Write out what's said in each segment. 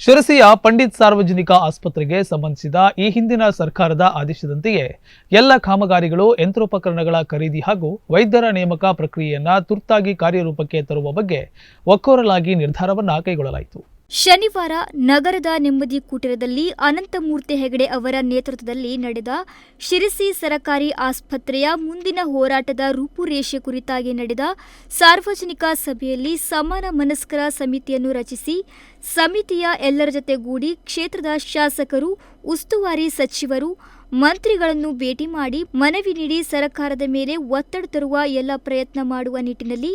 ಶಿರಸಿಯ ಪಂಡಿತ್ ಸಾರ್ವಜನಿಕ ಆಸ್ಪತ್ರೆಗೆ ಸಂಬಂಧಿಸಿದ ಈ ಹಿಂದಿನ ಸರ್ಕಾರದ ಆದೇಶದಂತೆಯೇ ಎಲ್ಲ ಕಾಮಗಾರಿಗಳು, ಯಂತ್ರೋಪಕರಣಗಳ ಖರೀದಿ ಹಾಗೂ ವೈದ್ಯರ ನೇಮಕ ಪ್ರಕ್ರಿಯೆಯನ್ನು ತುರ್ತಾಗಿ ಕಾರ್ಯರೂಪಕ್ಕೆ ತರುವ ಬಗ್ಗೆ ಒಕ್ಕೊರಲಾಗಿ ನಿರ್ಧಾರವನ್ನು ಕೈಗೊಳ್ಳಲಾಯಿತು. ಶನಿವಾರ ನಗರದ ನೆಮ್ಮದಿ ಕುಟೀರದಲ್ಲಿ ಅನಂತಮೂರ್ತಿ ಹೆಗಡೆ ಅವರ ನೇತೃತ್ವದಲ್ಲಿ ನಡೆದ ಶಿರಸಿ ಸರಕಾರಿ ಆಸ್ಪತ್ರೆಯ ಮುಂದಿನ ಹೋರಾಟದ ರೂಪುರೇಷೆ ಕುರಿತಾಗಿ ನಡೆದ ಸಾರ್ವಜನಿಕ ಸಭೆಯಲ್ಲಿ ಸಮಾನ ಮನಸ್ಕರ ಸಮಿತಿಯನ್ನು ರಚಿಸಿ, ಸಮಿತಿಯ ಎಲ್ಲರ ಜೊತೆಗೂಡಿ ಕ್ಷೇತ್ರದ ಶಾಸಕರು, ಉಸ್ತುವಾರಿ ಸಚಿವರು, ಮಂತ್ರಿಗಳನ್ನು ಭೇಟಿ ಮಾಡಿ ಮನವಿ ನೀಡಿ ಸರ್ಕಾರದ ಮೇಲೆ ಒತ್ತಡ ತರುವ ಎಲ್ಲ ಪ್ರಯತ್ನ ಮಾಡುವ ನಿಟ್ಟಿನಲ್ಲಿ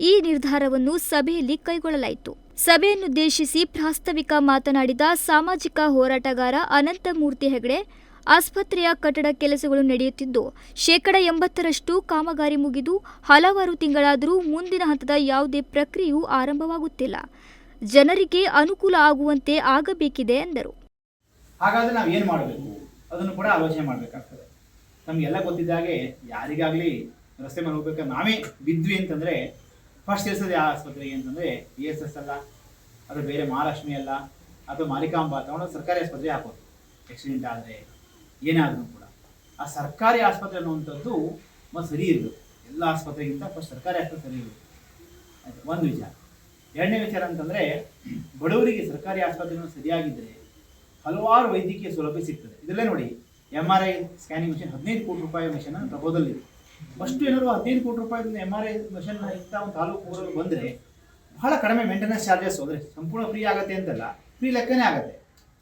ಈ ನಿರ್ಧಾರವನ್ನು ಸಭೆಯಲ್ಲಿ ಕೈಗೊಳ್ಳಲಾಯಿತು. ಸಭೆಯನ್ನುದ್ದೇಶಿಸಿ ಪ್ರಾಸ್ತಾವಿಕ ಮಾತನಾಡಿದ ಸಾಮಾಜಿಕ ಹೋರಾಟಗಾರ ಅನಂತಮೂರ್ತಿ ಹೆಗಡೆ, ಆಸ್ಪತ್ರೆಯ ಕಟ್ಟಡ ಕೆಲಸಗಳು ನಡೆಯುತ್ತಿದ್ದು, ಶೇಕಡ ಎಂಬತ್ತರಷ್ಟು ಕಾಮಗಾರಿ ಮುಗಿದು ಹಲವಾರು ತಿಂಗಳಾದರೂ ಮುಂದಿನ ಹಂತದ ಯಾವುದೇ ಪ್ರಕ್ರಿಯೆಯೂ ಆರಂಭವಾಗುತ್ತಿಲ್ಲ. ಜನರಿಗೆ ಅನುಕೂಲ ಆಗುವಂತೆ ಆಗಬೇಕಿದೆ ಎಂದರು. ಹಾಗಾದ್ರೆ ನಾವು ಏನು ಮಾಡಬೇಕು? ಅದನ್ನು ಕೂಡ ಆಲೋಚನೆ ಮಾಡಬೇಕಾಗ್ತದೆ. ನಮಗೆಲ್ಲ ಗೊತ್ತಿದ್ದಾಗೆ ಯಾರಿಗಾಗಲಿ ರಸ್ತೆ ಮೇಲೆ ಹೋಗ್ಬೇಕಾದ್ರೆ ನಾವೇ ಬಿದ್ವಿ ಅಂತಂದರೆ ಫಸ್ಟ್ ಸೇರಿಸೋದು ಯಾವ ಆಸ್ಪತ್ರೆಗೆ ಅಂತಂದರೆ ಬಿ ಎಸ್ ಎಸ್ ಅಲ್ಲ, ಅದು ಬೇರೆ ಮಹಾಲಕ್ಷ್ಮಿ ಅಲ್ಲ ಅಥವಾ ಮಾರಿಕಾಂಬ ತಗೊಂಡು ಸರ್ಕಾರಿ ಆಸ್ಪತ್ರೆ ಹಾಕೋದು. ಆಕ್ಸಿಡೆಂಟ್ ಆದರೆ ಏನಾದರೂ ಕೂಡ. ಆ ಸರ್ಕಾರಿ ಆಸ್ಪತ್ರೆ ಅನ್ನುವಂಥದ್ದು ಮತ್ತು ಸರಿ ಇರಬೇಕು ಎಲ್ಲ ಆಸ್ಪತ್ರೆಗಿಂತ ಫಸ್ಟ್ ಸರ್ಕಾರಿ ಆಸ್ಪತ್ರೆ ಸರಿ ಇರಬೇಕು ಆಯ್ತು? ಒಂದು ವಿಚಾರ. ಎರಡನೇ ವಿಚಾರ ಅಂತಂದರೆ, ಬಡವರಿಗೆ ಸರ್ಕಾರಿ ಆಸ್ಪತ್ರೆಗಳು ಸರಿಯಾಗಿದ್ದರೆ ಹಲವಾರು ವೈದ್ಯಕೀಯ ಸೌಲಭ್ಯ ಸಿಗ್ತದೆ. ಇದರಲ್ಲೇ ನೋಡಿ M R I scanning machine ಹದಿನೈದು ಕೋಟಿ ರೂಪಾಯಿ ಮಿಷನ್ ಪ್ರಬೋಧಲ್ಲಿದೆ ಫಸ್ಟ್ ಏನಾದ್ರು ಹದಿನೈದು ಕೋಟಿ ರೂಪಾಯಿ ಎಂ ಆರ್ ಐ ಮಷನ್ ಇಂಥ ಒಂದು ತಾಲೂಕು ಊರಲ್ಲಿ ಬಂದರೆ ಬಹಳ ಕಡಿಮೆ ಮೇಂಟೆನೆನ್ಸ್ ಚಾರ್ಜಸ್ ಹೋದರೆ ಸಂಪೂರ್ಣ ಫ್ರೀ ಆಗುತ್ತೆ ಅಂತಲ್ಲ ಫ್ರೀ ಲೆಕ್ಕನೇ ಆಗುತ್ತೆ.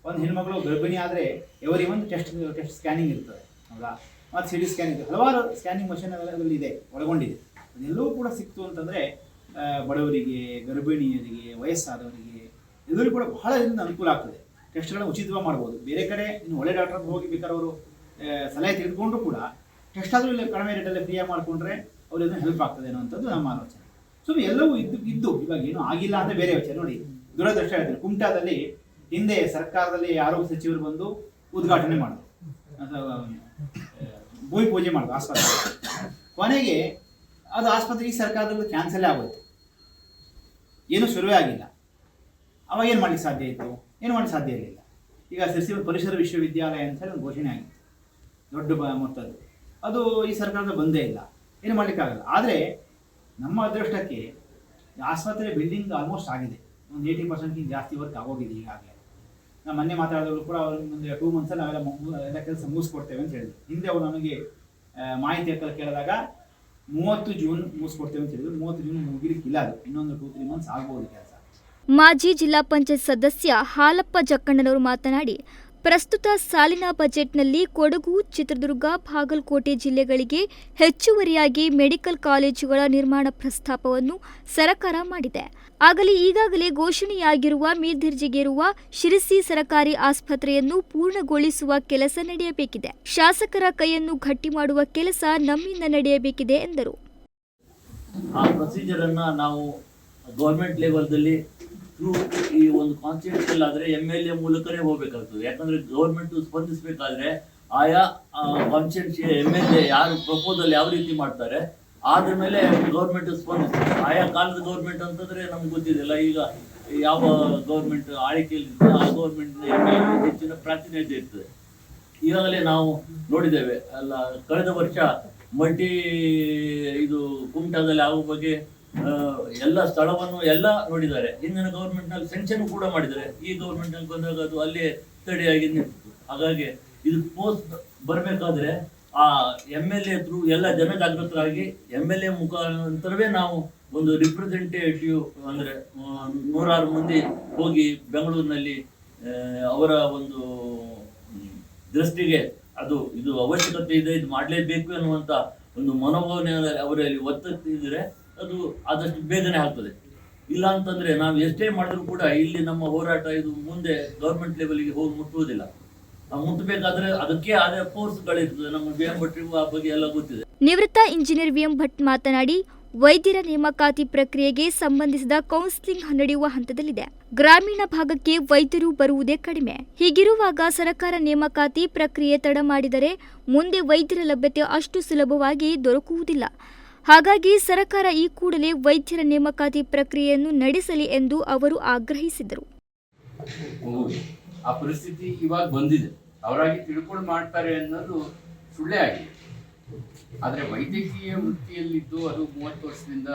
ಒಂದು ಹೆಣ್ಮಗಳು ಗರ್ಭಿಣಿ ಆದರೆ ಎವರಿ ಒಂದು ಟೆಸ್ಟ್ ಟೆಸ್ಟ್ ಸ್ಕ್ಯಾನಿಂಗ್ ಇರ್ತದೆ, ಹೌದಾ? ಮತ್ತು ಸಿ ಡಿ ಸ್ಕ್ಯಾನ್ ಇದೆ ಹಲವಾರು ಸ್ಕ್ಯಾನಿಂಗ್ ಮಷಿನ್ ಅದರಲ್ಲಿ ಇದೆ, ಒಳಗೊಂಡಿದೆ. ಅದೆಲ್ಲವೂ ಕೂಡ ಸಿಕ್ತು ಅಂತಂದರೆ ಬಡವರಿಗೆ, ಗರ್ಭಿಣಿಯರಿಗೆ, ವಯಸ್ಸಾದವರಿಗೆ ಎಲ್ಲರಿಗೂ ಕೂಡ ಬಹಳ ಇದರಿಂದ ಅನುಕೂಲ ಆಗ್ತದೆ. ಟೆಸ್ಟ್ಗಳನ್ನು ಉಚಿತವಾಗಿ ಮಾಡ್ಬೋದು. ಬೇರೆ ಕಡೆ ಇನ್ನು ಒಳ್ಳೆ ಡಾಕ್ಟರ್ ಹೋಗಿ ಬೇಕಾದ್ರೆ ಅವರು ಸಲಹೆ ತೆಗೆದುಕೊಂಡ್ರು ಕೂಡ ಟೆಸ್ಟ್ ಆದರೂ ಇಲ್ಲಿ, ಕಡಿಮೆ ರೇಟಲ್ಲಿ ಫ್ರೀಯಾಗಿ ಮಾಡಿಕೊಂಡ್ರೆ ಅವ್ರಿಗೆ ಹೆಲ್ಪ್ ಆಗ್ತದೆ ಅನ್ನೋಂಥದ್ದು ನಮ್ಮ ಆಲೋಚನೆ. ಸೊ ಎಲ್ಲವೂ ಇದ್ದು ಇದ್ದು, ಇವಾಗ ಏನೂ ಆಗಿಲ್ಲ ಅಂತ ಬೇರೆ ವಿಚಾರ. ನೋಡಿ, ದುರದೃಷ್ಟ ಹೇಳ್ತೀನಿ. ಕುಮಟಾದಲ್ಲಿ ಹಿಂದೆ ಸರ್ಕಾರದಲ್ಲಿ ಆರೋಗ್ಯ ಸಚಿವರು ಬಂದು ಉದ್ಘಾಟನೆ ಮಾಡಿದ್ರು. ಭೂಮಿ ಪೂಜೆ ಮಾಡಿದ್ರು ಆಸ್ಪತ್ರೆ ಕೊನೆಗೆ ಅದು ಆಸ್ಪತ್ರೆ ಈ ಸರ್ಕಾರದಲ್ಲಿ ಕ್ಯಾನ್ಸಲೇ ಆಗೋಯ್ತು. ಏನೂ ಶುರುವೇ ಆಗಿಲ್ಲ. ಅವಾಗ ಏನು ಮಾಡ್ಲಿಕ್ಕೆ ಸಾಧ್ಯ ಇತ್ತು ಏನು ಮಾಡ್ಲಿಕ್ಕೆ ಸಾಧ್ಯ ಇರಲಿಲ್ಲ. ಈಗ ಸಸಿವ ಪರಿಸರ ವಿಶ್ವವಿದ್ಯಾಲಯ ಅಂತ ಹೇಳಿ ಒಂದು ಘೋಷಣೆ ಆಗಿತ್ತು. ದೊಡ್ಡ ಮೊತ್ತದ್ದು ಅದು ಈ ಸರ್ಕಾರದ ಬಂದೇ ಇಲ್ಲ. ಏನು ಮಾಡಲಿಕ್ಕಾಗಲ್ಲ. ಆದರೆ ನಮ್ಮ ಅದೃಷ್ಟಕ್ಕೆ ಆಸ್ಪತ್ರೆ ಬಿಲ್ಡಿಂಗ್ ಆಲ್ಮೋಸ್ಟ್ ಆಗಿದೆ. ಒಂದು ಏಯ್ಟಿ ಪರ್ಸೆಂಟ್ಗಿಂತ ಜಾಸ್ತಿ ವರ್ಕ್ ಆಗೋಗಿದೆ ಈಗಾಗಲೇ. ನಾವು ಮೊನ್ನೆ ಮಾತಾಡಿದವರು ಕೂಡ ಅವ್ರು ಒಂದು ಟೂ ಮಂತ್ಸಲ್ಲಿ ನಾವೆಲ್ಲ ಎಲ್ಲ ಕೆಲಸ ಮುಗಿಸ್ಕೊಡ್ತೇವೆ ಅಂತ ಹೇಳಿದ್ರು. ಹಿಂದೆ ಅವರು ನಮಗೆ ಮಾಹಿತಿ ಕೇಳಿದಾಗ ಮೂವತ್ತು ಜೂನ್ ಮುಗಿಸ್ಕೊಡ್ತೇವೆ ಅಂತ ಹೇಳಿದ್ರು. ಮೂವತ್ತು ಜೂನ್ ಮುಗಿಲಿಕ್ಕಿಲ್ಲ ಅದು. ಇನ್ನೊಂದು ಟೂ ತ್ರೀ ಮಂತ್ಸ್ ಆಗ್ಬೋದು ಕೆಲಸ. ಮಾಜಿ ಜಿಲ್ಲಾ ಪಂಚಾಯತ್ ಸದಸ್ಯ ಹಾಲಪ್ಪ ಜಕ್ಕಣ್ಣನವರು ಮಾತನಾಡಿ ಪ್ರಸ್ತುತ ಸಾಲಿನ ಬಜೆಟ್ನಲ್ಲಿ ಕೊಡಗು, ಚಿತ್ರದುರ್ಗ, ಬಾಗಲಕೋಟೆ ಜಿಲ್ಲೆಗಳಿಗೆ ಹೆಚ್ಚುವರಿಯಾಗಿ ಮೆಡಿಕಲ್ ಕಾಲೇಜುಗಳ ನಿರ್ಮಾಣ ಪ್ರಸ್ತಾಪವನ್ನು ಸರ್ಕಾರ ಮಾಡಿದೆ. ಆಗಲೇ ಈಗಾಗಲೇ ಘೋಷಣೆಯಾಗಿರುವ ಮೇಲ್ದರ್ಜೆಗೇರುವ ಶಿರಸಿ ಸರಕಾರಿ ಆಸ್ಪತ್ರೆಯನ್ನು ಪೂರ್ಣಗೊಳಿಸುವ ಕೆಲಸ ನಡೆಯಬೇಕಿದೆ. ಶಾಸಕರ ಕೈಯನ್ನು ಗಟ್ಟಿ ಮಾಡುವ ಕೆಲಸ ನಮ್ಮಿಂದ ನಡೆಯಬೇಕಿದೆ ಎಂದರು. ಥ್ರೂ ಈ ಒಂದು ಕಾನ್ಸ್ಟಿಟ್ಯೂಷನ್ ಆದರೆ ಎಂ ಎಲ್ ಎ ಮೂಲಕನೇ ಹೋಗ್ಬೇಕಾಗ್ತದೆ. ಯಾಕಂದ್ರೆ ಗೌರ್ಮೆಂಟ್ ಸ್ಪಂದಿಸಬೇಕಾದ್ರೆ ಆಯಾ ಕಾನ್ಸ್ಟಿಟ್ಯೂಷನ್ ಎಂ ಎಲ್ ಎ ಯಾರು ಪ್ರಪೋಸಲ್ ಯಾವ ರೀತಿ ಮಾಡ್ತಾರೆ, ಆದ್ರ ಮೇಲೆ ಗೌರ್ಮೆಂಟ್ ಸ್ಪಂದಿಸ್ತದೆ ಆಯಾ ಕಾಲದ ಗೌರ್ಮೆಂಟ್ ಅಂತಂದ್ರೆ ನಮ್ಗೆ ಗೊತ್ತಿದೆಯಲ್ಲ ಈಗ ಯಾವ ಗೌರ್ಮೆಂಟ್ ಆಳಿಕೆಯಲ್ಲಿ ಆ ಗೌರ್ಮೆಂಟ್ ಹೆಚ್ಚಿನ ಪ್ರಾತಿನಿಧ್ಯ ಇರ್ತದೆ. ಈಗಾಗಲೇ ನಾವು ನೋಡಿದ್ದೇವೆ. ಅಲ್ಲ, ಕಳೆದ ವರ್ಷ ಮಲ್ಟಿ ಇದು ಕುಮಟಾದಲ್ಲಿ ಆಗುವ ಬಗ್ಗೆ ಎಲ್ಲ ಸ್ಥಳವನ್ನು ಎಲ್ಲ ನೋಡಿದ್ದಾರೆ. ಹಿಂದಿನ ಗೌರ್ಮೆಂಟ್ನಲ್ಲಿ ಸೆಂಕ್ಷನ್ ಕೂಡ ಮಾಡಿದ್ದಾರೆ. ಈ ಗೌರ್ಮೆಂಟ್ನಲ್ಲಿ ಬಂದಾಗ ಅದು ಅಲ್ಲೇ ತಡೆಯಾಗಿ ನಿಂತಿತ್ತು. ಹಾಗಾಗಿ ಇದು ಪೋಸ್ಟ್ ಬರಬೇಕಾದ್ರೆ ಆ ಎಂ ಎಲ್ ಎ ಥ್ರೂ ಎಲ್ಲ ಜನ ಜಾಗೃತರಾಗಿ ಎಂ ಎಲ್ ಎ ಮುಖಾಂತರವೇ ನಾವು ಒಂದು ರಿಪ್ರೆಸೆಂಟೇಟಿವ್ ಅಂದ್ರೆ ನೂರಾರು ಮಂದಿ ಹೋಗಿ ಬೆಂಗಳೂರಿನಲ್ಲಿ ಅವರ ಒಂದು ದೃಷ್ಟಿಗೆ ಅದು ಇದು ಅವಶ್ಯಕತೆ ಇದೆ, ಇದು ಮಾಡಲೇಬೇಕು ಅನ್ನುವಂತ ಒಂದು ಮನೋಭಾವನೆ ಅವರಲ್ಲಿ ಒತ್ತಿದ್ರೆ ಅದು ಆದಷ್ಟು ಬೇಗನೆ ಆಗ್ತದೆ. ಇಲ್ಲ ಅಂತಂದ್ರೆ ನಾವು ಎಷ್ಟೇ ಮಾಡಿದ್ರು ಕೂಡ ಇಲ್ಲಿ ನಮ್ಮ ಹೋರಾಟ ಇದು ಮುಂದೆ ಗೌರ್ಮೆಂಟ್ ಲೆವೆಲ್ಗೆ ಹೋಗಿ ಮುಟ್ಟುವುದಿಲ್ಲ. ನಾವು ಮುಟ್ಟಬೇಕಾದ್ರೆ ಅದಕ್ಕೆ ಆದ ಕೋರ್ಸ್ಗಳಿರ್ತದೆ ನಮ್ಮ ವಿ ಎಂ ಆ ಬಗ್ಗೆ ಎಲ್ಲ ಗೊತ್ತಿದೆ. ನಿವೃತ್ತ ಇಂಜಿನಿಯರ್ ವಿಎಂ ಭಟ್ ಮಾತನಾಡಿ, ವೈದ್ಯರ ನೇಮಕಾತಿ ಪ್ರಕ್ರಿಯೆಗೆ ಸಂಬಂಧಿಸಿದ ಕೌನ್ಸಿಲಿಂಗ್ ನಡೆಯುವ ಹಂತದಲ್ಲಿದೆ. ಗ್ರಾಮೀಣ ಭಾಗಕ್ಕೆ ವೈದ್ಯರು ಬರುವುದೇ ಕಡಿಮೆ. ಹೀಗಿರುವಾಗ ಸರ್ಕಾರ ನೇಮಕಾತಿ ಪ್ರಕ್ರಿಯೆ ತಡ ಮಾಡಿದರೆ ಮುಂದೆ ವೈದ್ಯರ ಲಭ್ಯತೆ ಅಷ್ಟು ಸುಲಭವಾಗಿ ದೊರಕುವುದಿಲ್ಲ. ಹಾಗಾಗಿ ಸರ್ಕಾರ ಈ ಕೂಡಲೇ ವೈದ್ಯರ ನೇಮಕಾತಿ ಪ್ರಕ್ರಿಯೆಯನ್ನು ನಡೆಸಲಿ ಎಂದು ಅವರು ಆಗ್ರಹಿಸಿದರು. ಆ ಪರಿಸ್ಥಿತಿ ಇವಾಗ ಬಂದಿದೆ. ಅವರಾಗಿ ತಿಳ್ಕೊಂಡು ಮಾಡ್ತಾರೆ ಅನ್ನೋದು ಸುಳ್ಳೇ ಆಗಿದೆ. ಆದರೆ ವೈದ್ಯಕೀಯ ವೃತ್ತಿಯಲ್ಲಿದ್ದು ಅದು ಮೂವತ್ತು ವರ್ಷದಿಂದ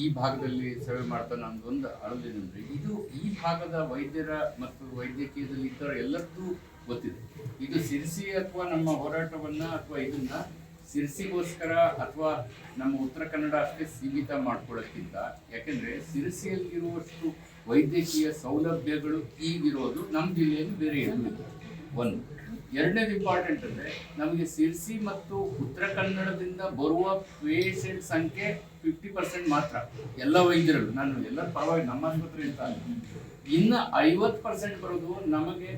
ಈ ಭಾಗದಲ್ಲಿ ಸೇವೆ ಮಾಡ್ತಾನೆ ಒಂದು ಅಳದೇನಂದ್ರೆ ಇದು ಈ ಭಾಗದ ವೈದ್ಯರ ಮತ್ತು ವೈದ್ಯಕೀಯದಲ್ಲಿ ಇದ್ದವರ ಎಲ್ಲರಿಗೂ ಗೊತ್ತಿದೆ. ಇದು ಸಿರಿಸಿ ಅಥವಾ ನಮ್ಮ ಹೋರಾಟವನ್ನ ಅಥವಾ ಇದನ್ನ ಸಿರಿಸಿಗೋಸ್ಕರ ಅಥವಾ ನಮ್ಮ ಉತ್ತರ ಕನ್ನಡ ಅಷ್ಟೇ ಸೀಮಿತ ಮಾಡ್ಕೊಳ್ಳೋಕ್ಕಿಂತ ಯಾಕೆಂದ್ರೆ ಸಿರಿಸಿಯಲ್ಲಿರುವಷ್ಟು ವೈದ್ಯಕೀಯ ಸೌಲಭ್ಯಗಳು ಈಗಿರೋದು ನಮ್ಮ ಜಿಲ್ಲೆಯಲ್ಲಿ ಬೇರೆ ಎಲ್ಲೂ ಒಂದು. ಎರಡನೇದು ಇಂಪಾರ್ಟೆಂಟ್ ಅಂದರೆ ನಮಗೆ ಸಿರ್ಸಿ ಮತ್ತು ಉತ್ತರ ಕನ್ನಡದಿಂದ ಬರುವ ಪೇಷಂಟ್ ಸಂಖ್ಯೆ ಫಿಫ್ಟಿ ಪರ್ಸೆಂಟ್ ಮಾತ್ರ. ಎಲ್ಲ ವೈದ್ಯರು ನಾನು ಎಲ್ಲರ ಪರವಾಗಿ ನಮ್ಮ ಆಸ್ಪತ್ರೆ ಅಂತ. ಇನ್ನು ಐವತ್ತು ಪರ್ಸೆಂಟ್ ಬರೋದು ನಮಗೆ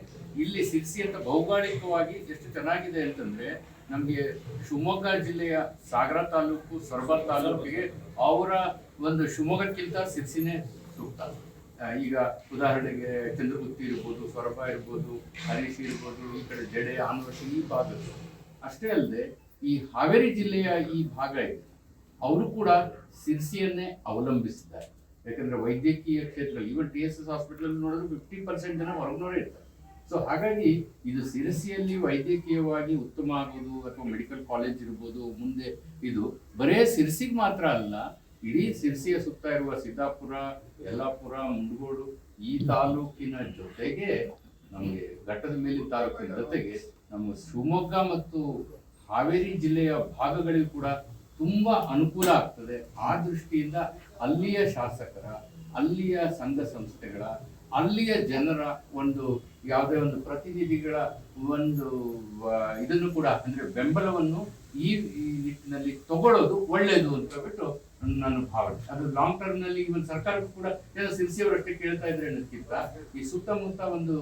ಇಲ್ಲಿ ಸಿರ್ಸಿ ಅಂತ ಭೌಗೋಳಿಕವಾಗಿ ಎಷ್ಟು ಚೆನ್ನಾಗಿದೆ ಅಂತಂದ್ರೆ ನಮಗೆ ಶಿವಮೊಗ್ಗ ಜಿಲ್ಲೆಯ ಸಾಗರ ತಾಲೂಕು, ಸೊರಬ ತಾಲೂಕಿಗೆ ಅವರ ಒಂದು ಶಿವಮೊಗ್ಗಕ್ಕಿಂತ ಸಿರ್ಸಿನೇ ಸೂಕ್ತ. ಈಗ ಉದಾಹರಣೆಗೆ ಚಂದ್ರಗುತ್ತಿ ಇರ್ಬೋದು, ಸೊರಬ ಇರ್ಬೋದು, ಹರೀಶ್ ಇರ್ಬೋದು, ಈ ಕಡೆ ಜಡೆ ಆನವಟ್ಟಿ ಈ ಭಾಗದ್ದು. ಅಷ್ಟೇ ಅಲ್ಲದೆ ಈ ಹಾವೇರಿ ಜಿಲ್ಲೆಯ ಈ ಭಾಗ ಇದೆ. ಅವರು ಕೂಡ ಸಿರ್ಸಿಯನ್ನೇ ಅವಲಂಬಿಸಿದ್ದಾರೆ. ಯಾಕಂದ್ರೆ ವೈದ್ಯಕೀಯ ಕ್ಷೇತ್ರ even T S S hospital ನೋಡಿದ್ರೆ ಫಿಫ್ಟಿ ಪರ್ಸೆಂಟ್ ಜನ ಹೊರಗಿನವರೇ ಇರ್ತಾರೆ. ಸೊ ಹಾಗಾಗಿ ಇದು ಸಿರಸಿಯಲ್ಲಿ ವೈದ್ಯಕೀಯವಾಗಿ ಉತ್ತಮ ಆಗೋದು ಅಥವಾ ಮೆಡಿಕಲ್ ಕಾಲೇಜ್ ಇರ್ಬೋದು, ಮುಂದೆ ಇದು ಬರೇ ಸಿರಸಿಗೆ ಮಾತ್ರ ಅಲ್ಲ, ಇಡೀ ಸಿರಸಿಯ ಸುತ್ತ ಇರುವ ಸಿದ್ದಾಪುರ ಯಲ್ಲಾಪುರ, ಮುಂಡಗೋಡು ಈ ತಾಲೂಕಿನ ಜೊತೆಗೆ ನಮಗೆ ಘಟ್ಟದ ಮೇಲೆ ತಾಲೂಕಿನ ಜೊತೆಗೆ ನಮ್ಮ ಶಿವಮೊಗ್ಗ ಮತ್ತು ಹಾವೇರಿ ಜಿಲ್ಲೆಯ ಭಾಗಗಳಿಗೂ ಕೂಡ ತುಂಬಾ ಅನುಕೂಲ ಆಗ್ತದೆ. ಆ ದೃಷ್ಟಿಯಿಂದ ಅಲ್ಲಿಯ ಶಾಸಕರ, ಅಲ್ಲಿಯ ಸಂಘ ಸಂಸ್ಥೆಗಳ, ಅಲ್ಲಿಯ ಜನರ ಒಂದು ಯಾವುದೇ ಒಂದು ಪ್ರತಿನಿಧಿಗಳ ಒಂದು ಇದನ್ನು ಕೂಡ, ಅಂದ್ರೆ ಬೆಂಬಲವನ್ನು ಈ ನಿಟ್ಟಿನಲ್ಲಿ ತಗೊಳ್ಳೋದು ಒಳ್ಳೆಯದು ಅಂತ ಹೇಳ್ಬಿಟ್ಟು ನನ್ನ ಭಾವನೆ. ಅದು ಲಾಂಗ್ ಟರ್ಮ್ನಲ್ಲಿ ಇವನ್ ಸರ್ಕಾರಕ್ಕೂ ಕೂಡ, ಏನೋ ಸಿರ್ಸಿಯವರಷ್ಟೇ ಕೇಳ್ತಾ ಇದ್ರೆ ಅನ್ನೋದಕ್ಕಿಂತ ಈ ಸುತ್ತಮುತ್ತ ಒಂದು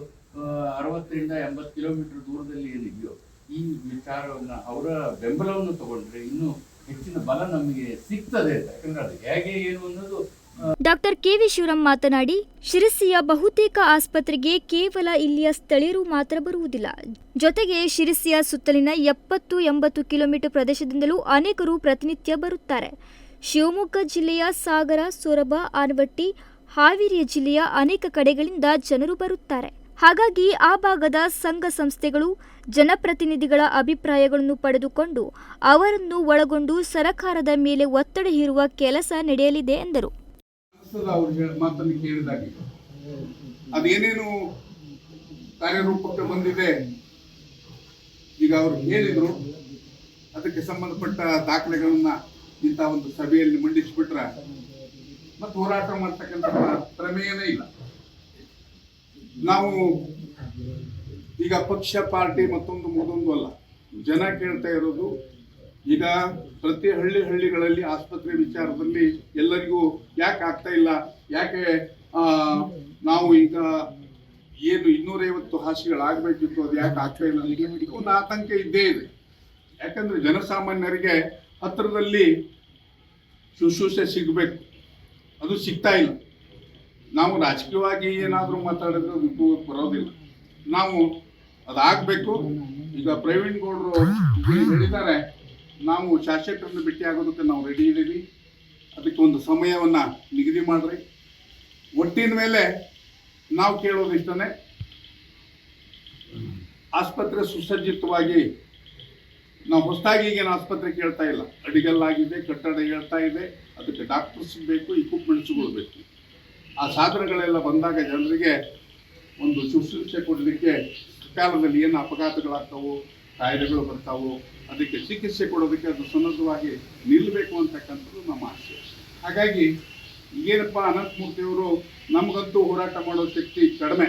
ಅರವತ್ತರಿಂದ ಎಂಬತ್ತು ಕಿಲೋಮೀಟರ್ ದೂರದಲ್ಲಿ ಏನಿದೆಯೋ, ಈ ವಿಚಾರವನ್ನ, ಅವರ ಬೆಂಬಲವನ್ನು ತಗೊಂಡ್ರೆ ಇನ್ನೂ ಹೆಚ್ಚಿನ ಬಲ ನಮಗೆ ಸಿಗ್ತದೆ ಅಂತ. ಯಾಕಂದ್ರೆ ಅದು ಹೇಗೆ ಏನು ಅನ್ನೋದು ಡಾಕ್ಟರ್ ಕೆವಿ ಶಿವರಾಮ್ ಮಾತನಾಡಿ, ಶಿರಸಿಯ ಬಹುತೇಕ ಆಸ್ಪತ್ರೆಗೆ ಕೇವಲ ಇಲ್ಲಿಯ ಸ್ಥಳೀಯರು ಮಾತ್ರ ಬರುವುದಿಲ್ಲ. ಜೊತೆಗೆ ಶಿರಸಿಯ ಸುತ್ತಲಿನ ಎಪ್ಪತ್ತು ಎಂಬತ್ತು ಕಿಲೋಮೀಟರ್ ಪ್ರದೇಶದಿಂದಲೂ ಅನೇಕರು ಪ್ರತಿನಿತ್ಯ ಬರುತ್ತಾರೆ. ಶಿವಮೊಗ್ಗ ಜಿಲ್ಲೆಯ ಸಾಗರ, ಸೊರಬ ಆನವಟ್ಟಿ ಹಾವೇರಿಯ ಜಿಲ್ಲೆಯ ಅನೇಕ ಕಡೆಗಳಿಂದ ಜನರು ಬರುತ್ತಾರೆ. ಹಾಗಾಗಿ ಆ ಭಾಗದ ಸಂಘ ಸಂಸ್ಥೆಗಳು, ಜನಪ್ರತಿನಿಧಿಗಳ ಅಭಿಪ್ರಾಯಗಳನ್ನು ಪಡೆದುಕೊಂಡು ಅವರನ್ನು ಒಳಗೊಂಡು ಸರಕಾರದ ಮೇಲೆ ಒತ್ತಡ ಹೇರುವ ಕೆಲಸ ನಡೆಯಲಿದೆ ಎಂದರು. ಅನಿಸ್ತದ ಅವ್ರು ಮಾತನ್ನು ಕೇಳಿದಾಗ. ಅದೇನೇನು ಕಾರ್ಯರೂಪಕ್ಕೆ ಬಂದಿದೆ. ಈಗ ಅವರು ಹೇಳಿದ್ರು. ಅದಕ್ಕೆ ಸಂಬಂಧಪಟ್ಟ ದಾಖಲೆಗಳನ್ನ ಇಂಥ ಒಂದು ಸಭೆಯಲ್ಲಿ ಮಂಡಿಸಿಬಿಟ್ರೆ. ಮತ್ತೆ ಹೋರಾಟ ಮಾಡ್ತಕ್ಕಂಥ ಪ್ರಮೇಯನೇ ಇಲ್ಲ. ನಾವು ಈಗ ಪಕ್ಷ, ಪಾರ್ಟಿ ಮತ್ತೊಂದು ಮತ್ತೊಂದು ಅಲ್ಲ. ಜನ ಕೇಳ್ತಾ ಇರೋದು ಈಗ ಪ್ರತಿ ಹಳ್ಳಿ ಹಳ್ಳಿಗಳಲ್ಲಿ ಆಸ್ಪತ್ರೆ ವಿಚಾರದಲ್ಲಿ ಎಲ್ಲರಿಗೂ ಯಾಕೆ ಆಗ್ತಾ ಇಲ್ಲ? ಯಾಕೆ ನಾವು ಈಗ ಏನು ಇನ್ನೂರೈವತ್ತು ಹಾಸಿಗಳಾಗಬೇಕಿತ್ತು ಅದು ಯಾಕೆ ಆಗ್ತಾ ಇಲ್ಲ ಒಂದು ಆತಂಕ ಇದ್ದೇ ಇದೆ. ಯಾಕಂದ್ರೆ ಜನಸಾಮಾನ್ಯರಿಗೆ ಹತ್ತಿರದಲ್ಲಿ ಶುಶ್ರೂಷೆ ಸಿಗಬೇಕು. ಅದು ಸಿಗ್ತಾ ಇಲ್ಲ. ನಾವು ರಾಜಕೀಯವಾಗಿ ಏನಾದರೂ ಮಾತಾಡಿದ್ರೆ ಇದು ಬರೋದಿಲ್ಲ. ನಾವು ಅದಾಗಬೇಕು. ಈಗ ಪ್ರವೀಣ್ ಗೌಡರು ಹೇಳಿದ್ದಾರೆ ನಾವು ಶಾಸಕರನ್ನು ಭೇಟಿ ಆಗೋದಕ್ಕೆ ನಾವು ರೆಡಿ ಇದ್ದೀವಿ. ಅದಕ್ಕೆ ಒಂದು ಸಮಯವನ್ನು ನಿಗದಿ ಮಾಡಿರಿ. ಒಟ್ಟಿನ ಮೇಲೆ ನಾವು ಕೇಳೋದು ಇಷ್ಟನೇ. ಆಸ್ಪತ್ರೆ ಸುಸಜ್ಜಿತವಾಗಿ ನಾವು ಹೊಸದಾಗಿ ಈಗೇನು ಆಸ್ಪತ್ರೆ ಕೇಳ್ತಾ ಇಲ್ಲ. ಅಡಿಗಲ್ಲಾಗಿದೆ, ಕಟ್ಟಡ ಹೇಳ್ತಾ ಇದೆ. ಅದಕ್ಕೆ ಡಾಕ್ಟರ್ಸ್ ಬೇಕು ಇಕ್ವಿಪ್ಮೆಂಟ್ಸ್ಗಳು ಬೇಕು. ಆ ಸಾಧನಗಳೆಲ್ಲ ಬಂದಾಗ ಜನರಿಗೆ ಒಂದು ಶುಶ್ರೂಷೆ ಕೊಡಲಿಕ್ಕೆ ಕಾಲದಲ್ಲಿ ಏನು ಅಪಘಾತಗಳಾಗ್ತಾವೋ ಕಾಯಿಲೆಗಳು ಬರ್ತಾವು, ಅದಕ್ಕೆ ಚಿಕಿತ್ಸೆ ಕೊಡೋದಕ್ಕೆ ಅದು ಸನ್ನದ್ಧವಾಗಿ ನಿಲ್ಲಬೇಕು ಅಂತಕ್ಕಂಥದ್ದು ನಮ್ಮ ಆಸೆ. ಹಾಗಾಗಿ ಏನಪ್ಪ ಅನಂತಮೂರ್ತಿಯವರು ನಮಗಂತೂ ಹೋರಾಟ ಮಾಡೋ ಶಕ್ತಿ ಕಡಿಮೆ.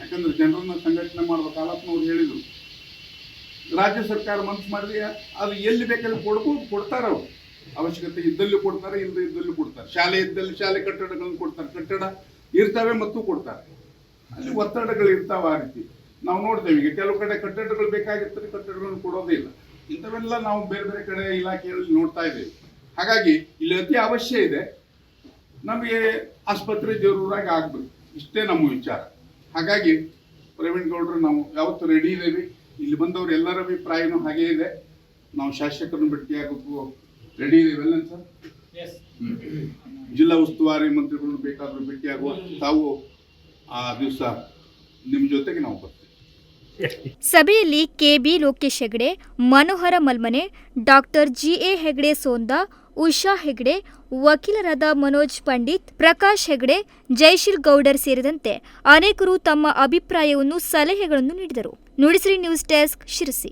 ಯಾಕಂದ್ರೆ ಜನರನ್ನ ಸಂಘಟನೆ ಮಾಡುವ ಕಾಲಪ್ಪನವ್ರು ಹೇಳಿದರು. ರಾಜ್ಯ ಸರ್ಕಾರ ಮನಸ್ಸು ಮಾಡಿದ್ರೆ ಅದು ಎಲ್ಲಿ ಬೇಕಲ್ಲಿ ಕೊಡ್ಬೋದು, ಕೊಡ್ತಾರೆ ಅವರು. ಅವಶ್ಯಕತೆ ಇದ್ದಲ್ಲಿ ಕೊಡ್ತಾರೆ ಇಲ್ಲದೆ ಇದ್ದಲ್ಲಿ ಕೊಡ್ತಾರೆ. ಶಾಲೆ ಇದ್ದಲ್ಲಿ ಶಾಲೆ ಕಟ್ಟಡಗಳನ್ನು ಕೊಡ್ತಾರೆ, ಕಟ್ಟಡ ಇರ್ತವೆ ಮತ್ತು ಕೊಡ್ತಾರೆ. ಅಲ್ಲಿ ಒತ್ತಡಗಳು ಇರ್ತಾವೆ ಆ ರೀತಿ. ನಾವು ನೋಡ್ತೇವೆ. ಈಗ ಕೆಲವು ಕಡೆ ಕಟ್ಟಡಗಳು ಬೇಕಾಗಿರ್ತದೆ ಕಟ್ಟಡಗಳನ್ನು ಕೊಡೋದೇ ಇಲ್ಲ. ಇಂಥವೆಲ್ಲ ನಾವು ಬೇರೆ ಬೇರೆ ಕಡೆ ಇಲಾಖೆಯಲ್ಲಿ ನೋಡ್ತಾ ಇದ್ದೇವೆ. ಹಾಗಾಗಿ ಇಲ್ಲಿ ಅತಿ ಅವಶ್ಯ ಇದೆ ನಮಗೆ ಆಸ್ಪತ್ರೆ ಜರೂರಾಗಿ ಆಗ್ಬೇಕು. ಇಷ್ಟೇ ನಮ್ಮ ವಿಚಾರ. ಹಾಗಾಗಿ ಪ್ರವೀಣ್ ಗೌಡ್ರು ನಾವು ಯಾವತ್ತು ರೆಡಿ ಇದ್ದೇವೆ. ಇಲ್ಲಿ ಬಂದವರು ಎಲ್ಲರ ಅಭಿಪ್ರಾಯನೂ ಹಾಗೇ ಇದೆ. ನಾವು ಶಾಸಕರನ್ನು ಭೇಟಿಯಾಗೋಕ್ಕೂ ರೆಡಿ ಇದ್ದೀವಲ್ಲ ಅಲ್ಲ ಸರ್? ಜಿಲ್ಲಾ ಉಸ್ತುವಾರಿ ಮಂತ್ರಿಗಳನ್ನು ಬೇಕಾದರೂ ಭೇಟಿಯಾಗುವ ತಾವು ಆ ದಿವಸ ನಿಮ್ಮ ಜೊತೆಗೆ ನಾವು ಬರ್ತೀವಿ. ಸಭೆಯಲ್ಲಿ K B Lokesh Hegde, Manohara Malmane, doctor G A Hegde Sonda, Usha Hegde, ವಕೀಲರಾದ ಮನೋಜ್ ಪಂಡಿತ್, ಪ್ರಕಾಶ್ ಹೆಗಡೆ ಜಯಶೀಲ್ ಗೌಡರ್ ಸೇರಿದಂತೆ ಅನೇಕರು ತಮ್ಮ ಅಭಿಪ್ರಾಯವನ್ನು, ಸಲಹೆಗಳನ್ನು ನೀಡಿದರು. Nudisiri news desk Sirsi.